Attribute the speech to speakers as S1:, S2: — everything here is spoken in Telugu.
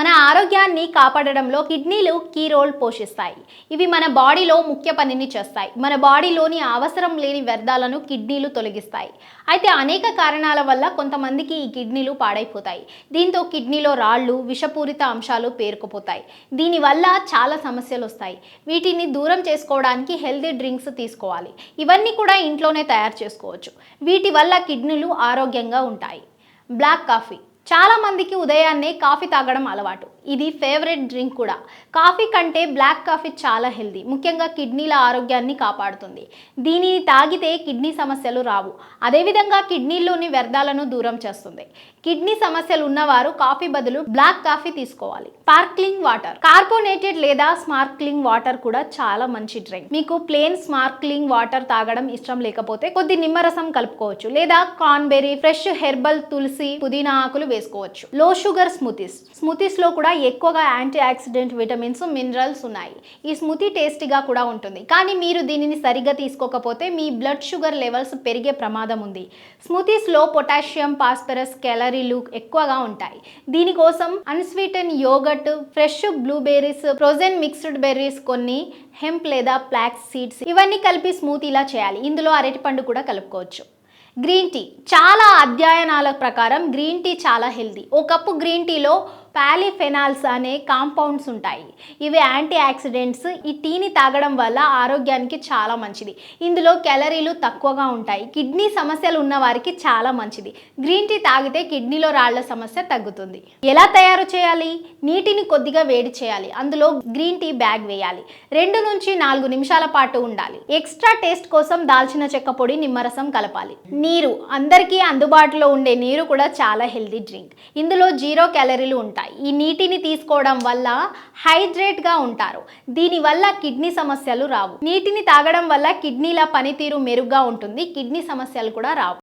S1: మన ఆరోగ్యాన్ని కాపాడడంలో కిడ్నీలు కీ రోల్ పోషిస్తాయి. ఇవి మన బాడీలో ముఖ్య పనిని చేస్తాయి. మన బాడీలోని అవసరం లేని వ్యర్థాలను కిడ్నీలు తొలగిస్తాయి. అయితే అనేక కారణాల వల్ల కొంతమందికి ఈ కిడ్నీలు పాడైపోతాయి. దీంతో కిడ్నీలో రాళ్ళు విషపూరిత అంశాలు పేరుకుపోతాయి. దీనివల్ల చాలా సమస్యలు వస్తాయి. వీటిని దూరం చేసుకోవడానికి హెల్తీ డ్రింక్స్ తీసుకోవాలి. ఇవన్నీ కూడా ఇంట్లోనే తయారు చేసుకోవచ్చు. వీటి వల్ల కిడ్నీలు ఆరోగ్యంగా ఉంటాయి. Black coffee. చాలా మందికి ఉదయాన్నే కాఫీ తాగడం అలవాటు. ఇది ఫేవరెట్ డ్రింక్ కూడా. కాఫీ కంటే బ్లాక్ కాఫీ చాలా హెల్దీ. ముఖ్యంగా కిడ్నీల ఆరోగ్యాన్ని కాపాడుతుంది. దీనిని తాగితే కిడ్నీ సమస్యలు రావు. అదేవిధంగా కిడ్నీలోని వ్యర్థాలను దూరం చేస్తుంది. కిడ్నీ సమస్యలు ఉన్నవారు కాఫీ బదులు బ్లాక్ కాఫీ తీసుకోవాలి. Sparkling water. కార్బోనేటెడ్ లేదా స్మార్క్లింగ్ వాటర్ కూడా చాలా మంచి డ్రింక్. మీకు ప్లేన్ స్మార్క్లింగ్ వాటర్ తాగడం ఇష్టం లేకపోతే కొద్ది నిమ్మరసం కలుపుకోవచ్చు. లేదా క్రాన్బెర్రీ ఫ్రెష్ హెర్బల్ తులసి పుదీనా ఆకులు చేసుకోవచ్చు. లో షుగర్ స్మూతీస్. స్మూతీస్లో కూడా ఎక్కువగా యాంటీ ఆక్సిడెంట్ విటమిన్స్ మినరల్స్ ఉన్నాయి. ఈ స్మూతీ టేస్టీగా కూడా ఉంటుంది. కానీ మీరు దీనిని సరిగ్గా తీసుకోకపోతే మీ బ్లడ్ షుగర్ లెవెల్స్ పెరిగే ప్రమాదం ఉంది. స్మూతీస్లో పొటాషియం పాస్పరస్ క్యాలరీలు ఎక్కువగా ఉంటాయి. దీనికోసం unsweetened yogurt fresh blueberries frozen mixed berries కొన్ని హెంప్ లేదా ఫ్లాక్స్ సీడ్స్ ఇవన్నీ కలిపి స్మూతీలా చేయాలి. ఇందులో అరటిపండు కూడా కలుపుకోవచ్చు. Green tea. చాలా అధ్యయనాల ప్రకారం గ్రీన్ టీ చాలా హెల్దీ. ఒక కప్పు గ్రీన్ టీలో పాలిఫెనాల్స్ అనే కాంపౌండ్స్ ఉంటాయి. ఇవి యాంటీ ఆక్సిడెంట్స్ ఈ టీని తాగడం వల్ల ఆరోగ్యానికి చాలా మంచిది. ఇందులో క్యాలరీలు తక్కువగా ఉంటాయి. కిడ్నీ సమస్యలు ఉన్న వారికి చాలా మంచిది. గ్రీన్ టీ తాగితే కిడ్నీలో రాళ్ళ సమస్య తగ్గుతుంది. ఎలా తయారు చేయాలి? నీటిని కొద్దిగా వేడి చేయాలి. అందులో గ్రీన్ టీ బ్యాగ్ వేయాలి. రెండు నుంచి నాలుగు నిమిషాల పాటు ఉండాలి. ఎక్స్ట్రా టేస్ట్ కోసం దాల్చిన చెక్క పొడి నిమ్మరసం కలపాలి. నీరు అందరికీ అందుబాటులో ఉండే నీరు కూడా చాలా హెల్దీ డ్రింక్. ఇందులో జీరో క్యాలరీలు ఉంటాయి. ఉంటాయి. ఈ నీటిని తీసుకోవడం వల్ల హైడ్రేట్గా ఉంటారు. దీనివల్ల కిడ్నీ సమస్యలు రావు. నీటిని తాగడం వల్ల కిడ్నీల పనితీరు మెరుగ్గా ఉంటుంది. కిడ్నీ సమస్యలు కూడా రావు.